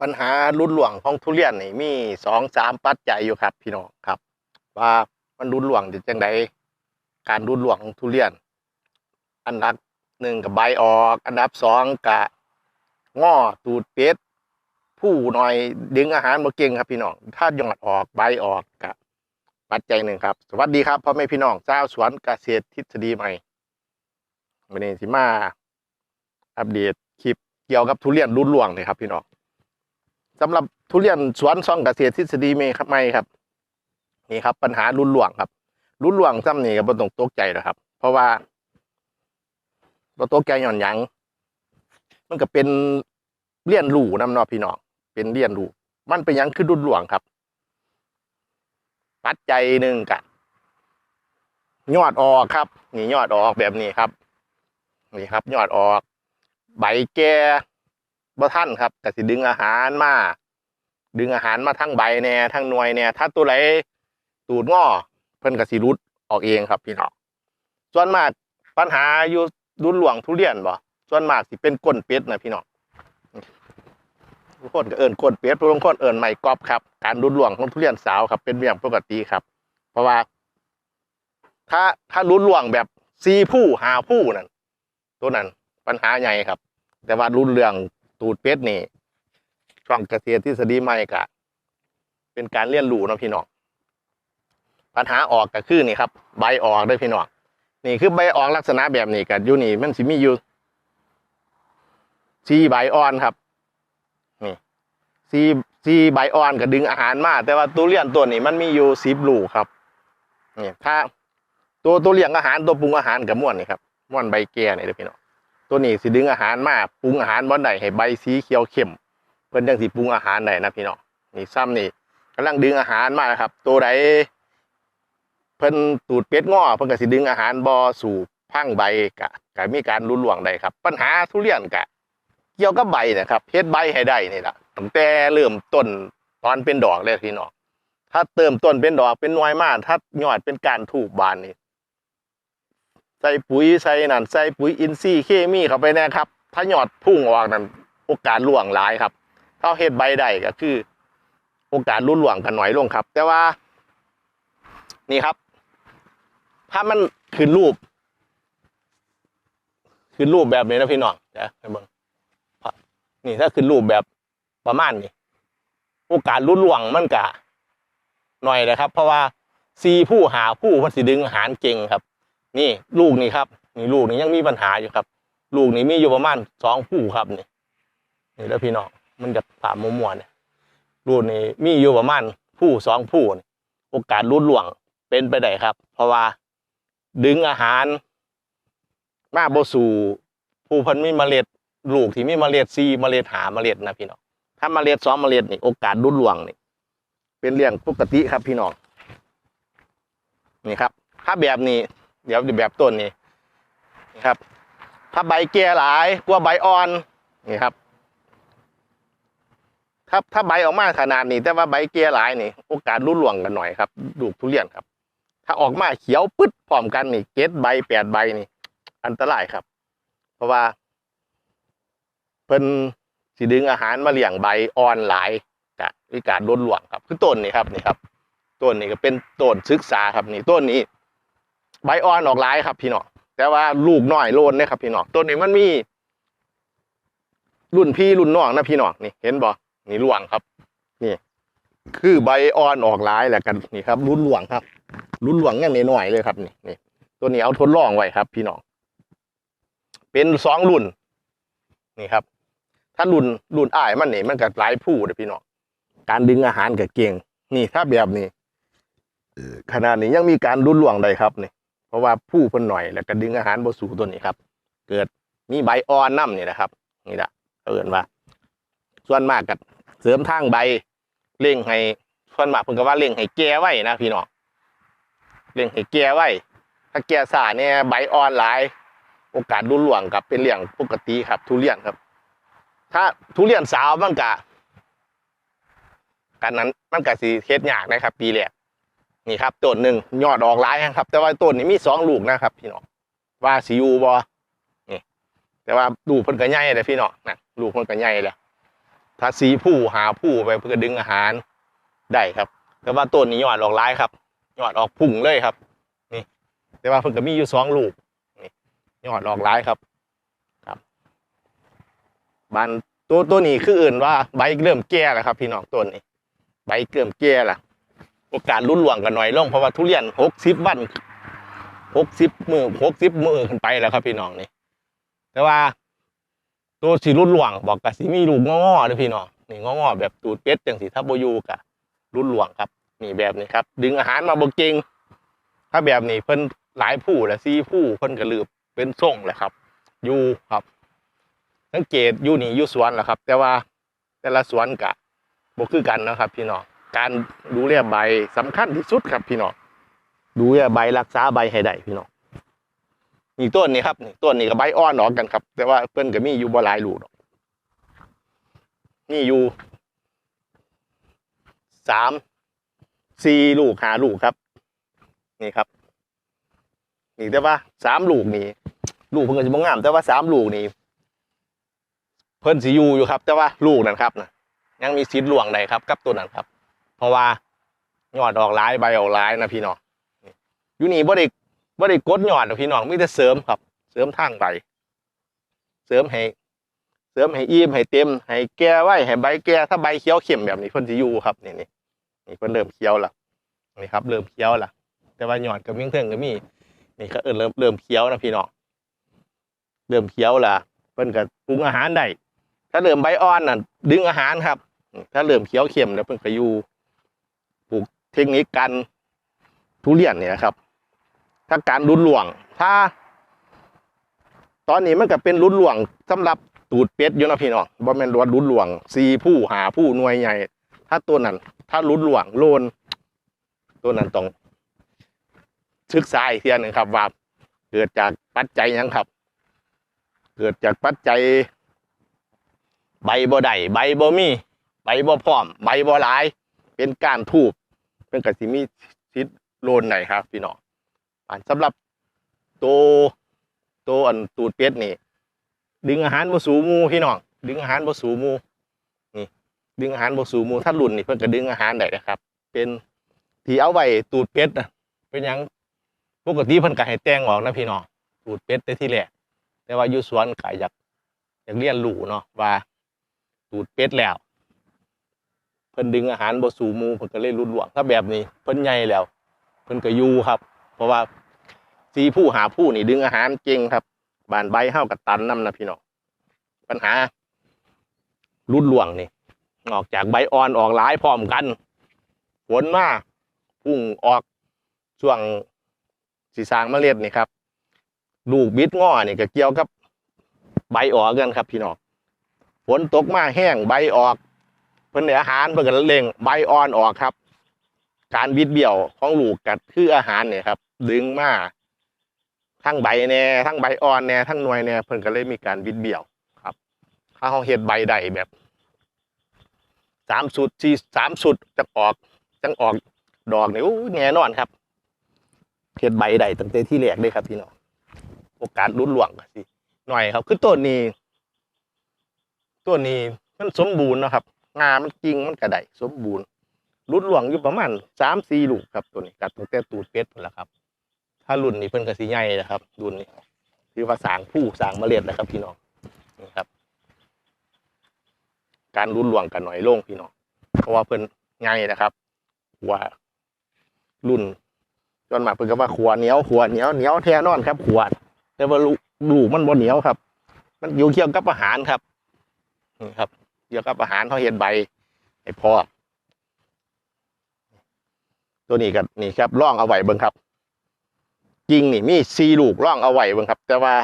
ปัญหารุนหลวงของทุเรียนนี่มีสองสามปัจจัยอยู่ครับ พี่น้องครับ ว่ามันรุนหลวงจะจังใดการรุนหลวงของทุเรียน อันดับหนึ่งกับใบออก อันดับสองกับง้อตูดเป็ดผู้หน่อยดึงอาหารมาเก่งครับพี่น้องถ้ายอดออกใบออกกับปัจจัยหนึ่งครับ สวัสดีครับพ่อแม่พี่น้องเจ้าสวนเกษตรทฤษฎีใหม่วันนี้สิมาอัปเดตคลิปเกี่ยวกับทุเรียนรุนหลวงเลยครับพี่น้อง สำหรับทุเรียนสวนซ่องเกษตรทฤษฎีเมครับไม่ครับ นี่ครับ ปัญหารุนหลวงครับ รุนหลวงซ้ำนี่ก็บ่ต้องตกใจนะครับ เพราะว่าบ่ตกใจหย่อนหยังมันก็เป็นเลี่ยนหลู่นำเนาะพี่น้องเป็นเลี่ยนหลู่มันเป็นยังคือรุนหลวงครับ ปัจจัยหนึ่งกันยอดออกครับ นี่ยอดออกแบบนี้ครับ นี่ครับ ยอดออก ใบแก่ บ่ท่านครับแต่สิดึงอาหารมา ดึงอาหารมาทั้งใบแน่ทั้งหน่วยแน่ถ้าตัวไหนตูดง้อเพิ่นก็สิรุดออกเองครับพี่น้องส่วนมากปัญหาอยู่รุนหลวงทุเรียนบ่ส่วนมากสิเป็นก้นเป็ดนะพี่น้องทุกคนก็เอิ้นก้นเป็ดทุกคนเอิ้นไม้กอบครับ การรุนหลวงของทุเรียนสาวครับ เป็นเรื่องปกติครับ เพราะว่า ถ้าถ้ารุนหลวงแบบซีผู้หาผู้นั่นตัวนั้นปัญหาใหญ่ครับ แต่ว่ารุนเรื่อง ตูดเป็ดนี่ ช่องเกษตรทฤษฎีใหม่กะ เป็นการเรียนรู้นะพี่น้องปัญหาออกก็คือนี่ครับ ใบออกด้วยพี่น้องนี่คือใบออกลักษณะแบบนี้กับอยู่นี่มันสิมีอยู่สีใบอ่อนครับนี่สีสีใบอ่อนก็ดึงอาหารมา แต่ว่าตัวเลี้ยงตัวนี้มันมีอยู่สิบลูกครับนี่ถ้าตัวตัวเลี้ยงอาหารตัวปรุงอาหารกับม้วนนี่ครับม้วนใบแก่นี่เด้อพี่น้อง ตัวนี้สิดึงอาหารมาปรุงอาหารบ่ไดให้ใบสีเขียวเข้มเพิ่นจังสิปรุงอาหารได้นะพี่น้องนี่ซ้ำนี่กำลังดึงอาหารมานะครับ ตัวใดเพิ่นตูดเป็ดง้อเพิ่นก็สิดึงอาหารบ่สู่พังใบกะก็มีการรุนหลวงได้ครับ ปัญหาทุเรียนกะ เกี่ยวกับใบนะครับเฮ็ดใบให้ได้นี่แหละตั้งแต่เริ่มต้นตอนเป็นดอกเลยพี่น้องถ้าเติมต้นเป็นดอกเป็นน่วยมากถ้ายอดเป็นการถูกบานนี่ ใส่ปุ๋ยใส่นั่นใส่ปุ๋ยอินทรีย์เคมีเข้าไปแน่ครับ ถ้ายอดพุ่งออกนั่นโอกาสล่วงหลายครับถ้าเฮ็ดใบได้ก็คือ โอกาสรุ่นล่วงกันหน่อยลงครับ แต่ว่า นี่ครับ ถ้ามันขึ้นรูปขึ้นรูปแบบนี้นะพี่น้องเดี๋ยวให้เบิ่งนี่ถ้าขึ้นรูปแบบประมาณนี้โอกาสรุ่นล่วงมันกะหน่อยนะครับ เพราะว่าซีผู้หาผู้มันสิดึงอาหารเก่งครับ นี่ลูกนี่ครับนี่ลูกนี่ยังมีปัญหาอยู่ครับ ลูกนี่มีอยู่ประมาณสองผู้ครับนี่นี่แล้วพี่น้องมันจะถามมัวๆเนี่ยลูกนี่มีอยู่ประมาณผู้สองผู้นี่โอกาสรุดหลวงเป็นไปได้ครับ เพราะว่า ดึงอาหาร มาบสู่ผู้พันมีเมล็ดลูกที่มีเมล็ดซีเมล็ดหาเมล็ดนะพี่น้องถ้าเมล็ดสองเมล็ดนี่โอกาสรุดหลวงนี่เป็นเรื่องปกติครับพี่น้องนี่ครับ ถ้าแบบนี้ เดี๋ยวแบบต้นนี้นครับ ถ้าใบแก่หลายกว่าใบอ่อนนี่ครับถ้าถ้าใบออกมาขนาดนี้ แต่ว่าใบแก่หลายนี่ โอกาสรุ่นหลวงกันหน่อยครับลูทุเรียนครับ ถ้าออกมาเขียวปึ๊ดพร้อมกันนี่เกตใบแปดใบนี่ อันตรายครับ เพราะว่าเพิ่นสิดึงอาหารมาเลี้ยงใบอ่อนหลายกะวิการรุ่นหลวงครับ คือต้นนี่ครับนี่ครับต้นนี้ก็เป็นต้นศึกษาครับนี่ต้นนี้ ใบอ่อนออกหลายครับ พี่น้องแต่ว่าลูกน้อยโลนเนี่ยครับ พี่น้องต้นนี้มันมี รุ่นพี่รุ่นน้องนะพี่น้องนี่เห็นบ่นี่หลวงครับ นี่ คือใบอ่อนออกหลายแหละกันนี่ครับ รุ่นหลวงครับ รุ่นหลวงอย่างน้อยเลยครับ นี่นี่ตัวนี้เอาทดลองไว้ครับ พี่น้องเป็นสองรุ่น นี่ครับ ถ้ารุ่นรุ่นอ้ายมันนี่มันก็หลายผู้เลยพี่น้องการดึงอาหารก็เก่งนี่ถ้าแบบนี้ขนาดนี้ยังมีการรุ่นหลวงใดครับนี่เราะว่าผู้เพิ่นหน่อยแล้วก็ดึงอาหารบสู่ตัวนี้ครับ เกิดมีใบอ่อนน้ำนี่นะครับนี่แหละเอินว่า ส่วนมากกับเสริมทางใบเร่งให้ส่วนมากเพิ่นก็ว่าเร่งให้แก่ไว้นะพี่น้องเร่งให้แก่ไว้ถ้าแก่สาเนี่ยใบอ่อนหลาย โอกาสรุนหลวงกับเป็นเรื่องปกติครับ ทุเรียนครับ ถ้าทุเรียนสาวมันกะกันนั้นมันกะสีเฮ็ดยากนะครับ ปีแรก นี่ครับต้นหนึ่งยอดออกหลายครับ แต่ว่าต้นนี้มีสองลูกนะครับ พี่น้องว่าสีอูบอนี่ แต่ว่าลูกเพิ่นก็ใหญ่เลยพี่น้องนะลูกเพิ่นก็ใหญ่แล้วถ้าสีผู้หาผู้ไปเพื่อดึงอาหารได้ครับ แต่ว่าต้นนี้ยอดออกร้ายครับยอดออกพุ่งเลยครับ นี่ แต่ว่าเพิ่นก็มีอยู่สองลูกนี่ยอดออกร้ายครับ ครับบานตัวตัวนี้คืออื่นว่าใบเริ่มแก่แล้วครับ พี่น้องต้นนี้ ใบเริ่มแก่แล้ว โอกาสรุ่นหลวงกันหน่อยลงเพราะว่าทุเรียนหกสิบวันหกสิบมือหกสิบมือขึ้นไปแล้วครับพี่น้องนี่ แต่ว่าตัวสีรุ่นหลวงบอกกับสีมีลูกงอๆเลยพี่น้องนี่งอๆแบบตูดเป็ดจังสีทับโบอยูกับรุ่นหลวงครับนี่แบบนี้ครับ ดึงอาหารมาบกเก่งถ้าแบบนี้เพิ่นหลายผู้และซีผู้เพิ่นกระลืบเป็นส่งแหละครับยู่ครับสังเกตยู่นี่ยู่สวนแหละครับ แต่ว่าแต่ละสวนกะบ่คือกันนะครับ พี่น้อง การดูแลใบสำคัญที่สุดครับพี่น้องดูแลใบรักษาใบให้ได้พี่น้องนี่ต้นนี้ครับนี่ต้นนี้ก็ใบอ่อนออกกันครับ แต่ว่าเพิ่อนก็มีอยู่บ่หลายลูกดอกนี่อยู่สามสี่ลูกหาลูกครับ นี่ครับ นี่แต่ว่าสามลูกนี่ลูกเพิ่นก็สิบ่งาม แต่ว่าสามลูกนี่เพิ่นสิอยู่อยู่ครับ แต่ว่าลูกนั่นครับนะยังมีสิทธิ์หลวงใดครับ กับตัวนั้นครับ เพราะว่ายอดออกหลายใบออกหลายนะพี่น้องอยู่นี่บ่ได้บ่ได้กดยอดหรอกพี่น้องมีแต่เสริมครับ เสริมทางใบเสริมให้ เสริมให้อิ่มให้เต็มให้แก่ไว้ให้ใบแก่ถ้าใบเขียวเข้มแบบนี้เพิ่นสิอยู่ครับนี่นี่นี่เพิ่นเริ่มเขียวและนี่ครับ เริ่มเขียวและแต่ว่ายอดกับมิ่งเทิงก็มีนี่ก็เออเริ่มเริ่มเขียวนะพี่น้องเริ่มเขียวละเพิ่นก็ปรุงอาหารได้ถ้าเริ่มใบอ่อนน่ะ ดึงอาหารครับ ถ้าเริ่มเขียวเข้มแล้วเพิ่นก็อยู่ เทคนิคการทุเรียนเนี่ยนะครับ ถ้าการรุนหลวง ถ้า ตอนนี้มันก็เป็นรุนหลวงสำหรับตูดเป็ดอยู่นะพี่น้องบ่แม่นว่ารุนหลวงซีผู้หาผู้หน่วยใหญ่ ถ้าตัวนั้น ถ้ารุนหลวงโลน ตัวนั้นต้องศึกษาอีกเทียหนึ่งครับ ว่าเกิดจากปัจจัยยังครับ เกิดจากปัจจัย ใบบ่ได้ใบบ่มีใบบ่พร้อม ใบบ่หลาย เป็นกานทูบ เป็นกสิมีชิดโลนไหนครับ พี่น้องอันสำหรับตัวตัวอันตูดเป็ดนี่ ดึงอาหารบ่สูมูพี่น้องดึงอาหารบ่สูมูนี่ดึงอาหารบ่สูมูถ้ารุ่นนี่เพิ่นก็ดึงอาหารได้นะครับ เป็นที่เอาไว้ตูดเป็ดนะเป็นยังปกติเพิ่นก็ให้แตงออกนะพี่น้องตูดเป็ดแต่ที่แรกแต่ว่าอยู่สวนก็อยากอยากเรียนรู้เนาะว่าตูดเป็ดแล้ว เพิ่นดึงอาหารบ่สูหมูเพิ่นก็เลยรุดหลวงถ้าแบบนี้เพิ่นใหญ่แล้ว เพิ่นก็อยู่ครับ เพราะว่าสีผู้หาผู้นี่ดึงอาหารเก่งครับบานใบเฮากับตันน้ำนะพี่น้องปัญหารุดหลวงนี่ ออกจากใบอ่อนออกหลายพร้อมกันฝนมาพุ่งออกช่วงสีสร้างเมล็ดนี่ครับ ลูกบิดง้อนี่ก็เกี่ยวกับใบออกกันครับ พี่น้องฝนตกมาแห้งใบออก เพิ่นได้อาหารเพิ่นก็เล็งใบอ่อนออกครับ การบิดเบี้ยวของลูกกัดคืออาหารเนี่ยครับ ดึงมาทั้งใบแน่ทั้งใบอ่อนแน่ทั้งหน่วยแน่เพิ่นก็เลยมีการบิดเบี้ยวครับ ถ้าเขาเฮ็ดใบใดแบบสามสุดที่สามสุดจะออกจังออกดอกเนี่อู้แน่นอนครับเฮ็ดใบใดตั้งแต่ที่แรกเลยครับพี่น้องโอกาสรุดหลวงก็สิหน่อยครับ คือต้นนี้ต้นนี้มันสมบูรณ์นะครับ งามันจริงมันกระไดสมบูรณ์รุดหลวงอยู่ประมาณสามสี่ลูกครับตัวนี้กัดตั้งแต่ตูดเป็ดคนแหละครับ ถ้ารุ่นนี้เพิ่นกระสีใหญ่นะครับ รุ่นนี้คือว่าสางผู้สางเมล็ดนะครับ พี่น้องนี่ครับ การรุดหลวงกันหน่อยลงพี่น้องเพราะว่าเพิ่นใหญ่นะครับหัวรุ่นจนมาเพิ่นก็ว่าขัวเหนียวขัวเหนียวเหนียวแท้นอนครับขัวแต่ว่าลูกลูกมันบ่เหนียวครับ มันอยู่เกี่ยวกับอาหารครับนี่ครับ เกี่ยวกับอาหารเขาเห็นใบให้พอตัวนี้กับนี่ครับร่องเอาไว้เบิ่งครับจริงนี่มีซีลูกร่องเอาไว้เบิ่งครับ แต่ว่า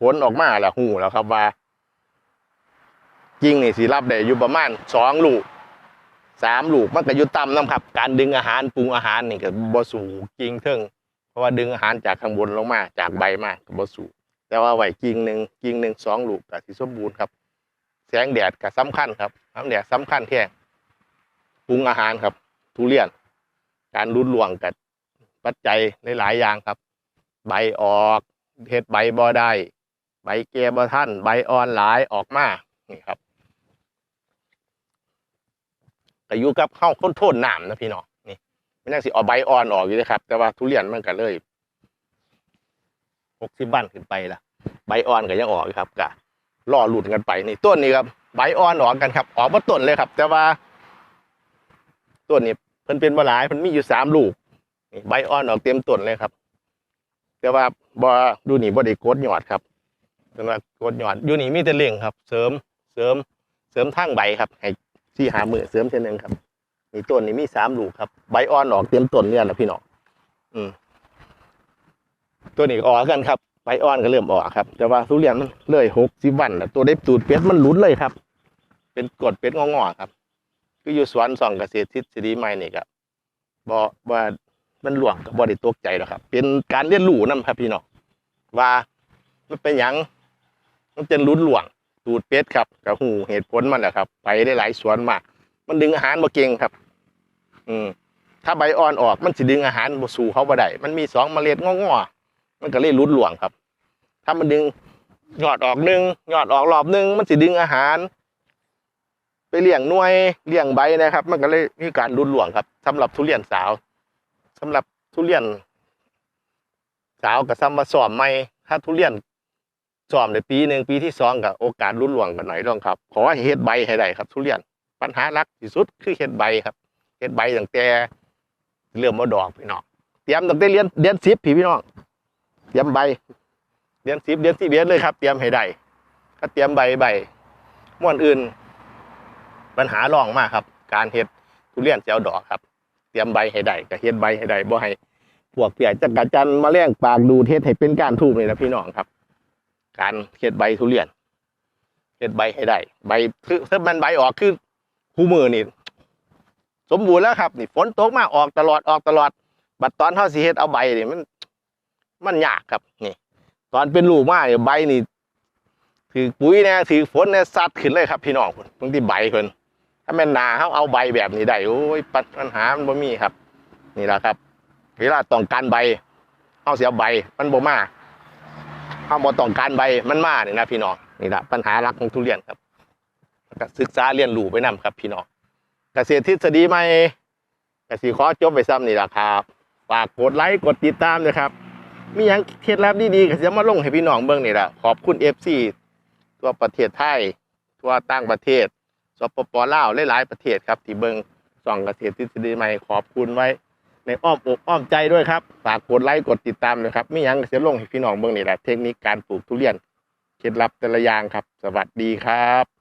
ผลออกมาแล้วหูแล้วครับว่าจริงนี่สีรับได้อยู่ประมาณสองลูกสามลูกมันก็อยู่ต่ำน้ำครับ การดึงอาหารปรุงอาหารนี่ก็บ่สูจริงเทิงเพราะว่าดึงอาหารจากข้างบนลงมาจากใบมากบ่สูแต่ว่าไว้กิ่งหนึ่งกิ่งหนึ่งสองลูกก็สิสมบูรณ์ครับ แสงแดดก็สำคัญครับน้ำแดดสำคัญแท้ปรุงอาหารครับ ทุเรียน การรุดหลวงกับปัจจัยในหลายอย่างครับ ใบออกเฮ็ดใบบ่ได้ใบแก่บ่ท่าน ใบอ่อนหลายออกมานี่ครับก็อยู่กับเข้าค้นโทษน้ำนะพี่น้องนี่มันยังสิเอาใบอ่อนออกอยู่เลยครับ แต่ว่าทุเรียนมันก็เลยหกสิบบันขึ้นไปละใบอ่อนก็ยังออกอยู่ครับก็ ล่อหลุดกันไปนี่ต้นนี้ครับใบอ่อนออกกันครับ ออกมาต้นเลยครับ แต่ว่าต้นนี้เพิ่นเป็นมาหลายเพิ่นมีอยู่สามลูกใบอ่อนออกเต็มต้นเลยครับ แต่ว่าบ่ดูนี่บ่ได้กดหยอดครับเป็นว่ากดหยอดอยู่นี่มีแต่เลี้ยงครับ เสริมเสริมเสริมทางใบครับให้ที่หามือเสริมเช่นนึงครับนี่ต้นนี้มีสามลูกครับใบอ่อนออกเต็มต้นเนี่ยนะพี่น้องอืมตัวนี้ออกกันครับ ใบอ่อนก็เริ่มออกครับ แต่ว่าทุเรียนมันเลยหกสิบวันแล้วตัวได้ตูดเป็ดมันหลุดเลยครับ เป็นกดเป็ดงอๆครับคือยู่สวนส่องเกษตรทฤษฎีใหม่นี่ครับบอว่ามันหลวงกับบอด้ตกใจหรอกครับ เป็นการเรียนรู้นํครับพี่น้องว่ามันเป็นหยังมันจะลุ้นหลวงตูดเป็ดครับกับหูเหตุผลมันแหละครับ ไปได้หลายสวนมาก มันดึงอาหารมาเก่งครับ อืมถ้าใบอ่อนออกมันสิดึงอาหารมาสู่เขาบ่ได้มันมีสองเมล็ดงอๆ มันก็เลยรุดหลวงครับ ถ้ามันดึงหยอดออกหนึ่งยอดออกรอบหนึ่งมันสิดึงอาหาร ไปเลี้ยงหน่วยเลี้ยงใบนะครับ มันก็เลยมีการรุดหลวงครับสำหรับทุเรียนสาวสำหรับทุเรียน สาวกับซ้ำมาสอบใหม่ถ้าทุเรียนสอบในปีหนึ่งปีที่สองกับโอกาสรุ่นหลวงกันหน่อยต้องครับ ขอให้เฮ็ดใบให้ได้ครับ ทุเรียนปัญหาหลักที่สุดคือเฮ็ดใบครับเฮ็ดใบตั้งแต่เริ่มมาดอกพี่น้องเตรียมตั้งแต่เรียนเดือนสิบพี่พี่น้อง รียมใบเดือนสิบเดือนสิบเดือนเลยครับ เตรียมให้ได้ถ้าเตรียมใบใบม่วนอื่น ปัญหารองมากครับ การเฮ็ดทุเรียนเจ้าดอกครับ เตรียมใบให้ได้ก็เฮ็ดใบให้ได้บ่ให้พวกเปียจักรจันมาแรงปากดูเฮ็ดให้เป็นการทูบนี่นะพี่น้องครับ การเฮ็ดใบทุเรียนเฮ็ดใบให้ได้ ใบคือถ้ามันใบออกคือคู่มือนี่สมบูรณ์แล้วครับ นี่ฝนตกมาออกตลอดออกตลอด บัดตอนเฮาสิเฮ็ดเอาใบนี่มัน มันยากครับนี่ ตอนเป็นลูกมาเนี่ยใบนี่ถือปุ๋ยน่ถือฝนน่ซัดขึ้นเลยครับ พี่น้องคนบางทีใบเพิ่นถ้าแม่นนาเฮาเอาใบแบบนี้ได้โอ้ยปัญหามันบ่มีครับ นี่แหละครับเวลาต้องการใบเฮาเสิเอาใบมันบ่มาข้าบ่ต้องการใบมันมาเนี่ยนะพี่น้องนี่แหละปัญหาหลักของทุเรียนครับก็ศึกษาเรียนรู้ไปนํครับ พี่น้องเกษตรทฤษฎีใหม่เกสิขอจบไปซ้ำนี่แหละครับฝากกดไลค์กดติดตามนะครับ มียังเคล็ดลับดีๆก็จะมาลงให้พี่น้องเบิ่งนี่แหละขอบคุณ FC ทั่วประเทศไทยทั่วต่างประเทศสปปลาวหลายๆประเทศครับ ที่เบิ่งส่องเกษตรทฤษฎีใหม่ขอบคุณไว้ ในอ้อมอกอ้อมใจด้วยครับฝากกดไลค์กดติดตามนะครับม่ยังก็เสียลงให้พี่น้องเบิ่งนี่แหละเทคนิคการปลูกทุเรียน เคล็ดลับแต่ละอย่างครับ สวัสดีครับ